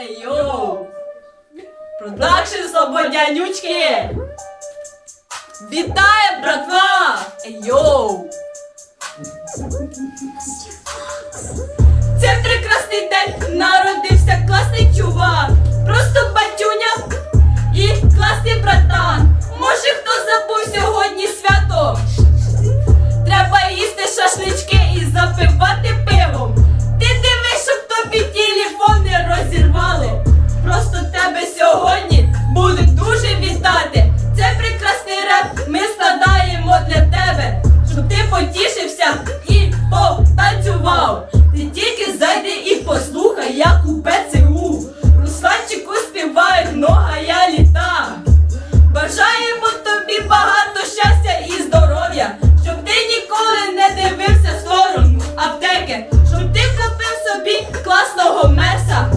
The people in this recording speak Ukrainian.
Ей йоу! Продакшн Слободянючки! Вітає, братва! Ей йоу! Це прекрасний день народився класний чувак! Просто батюня і класний братан! Може хто забув сьогодні свято? тобі класного мерса.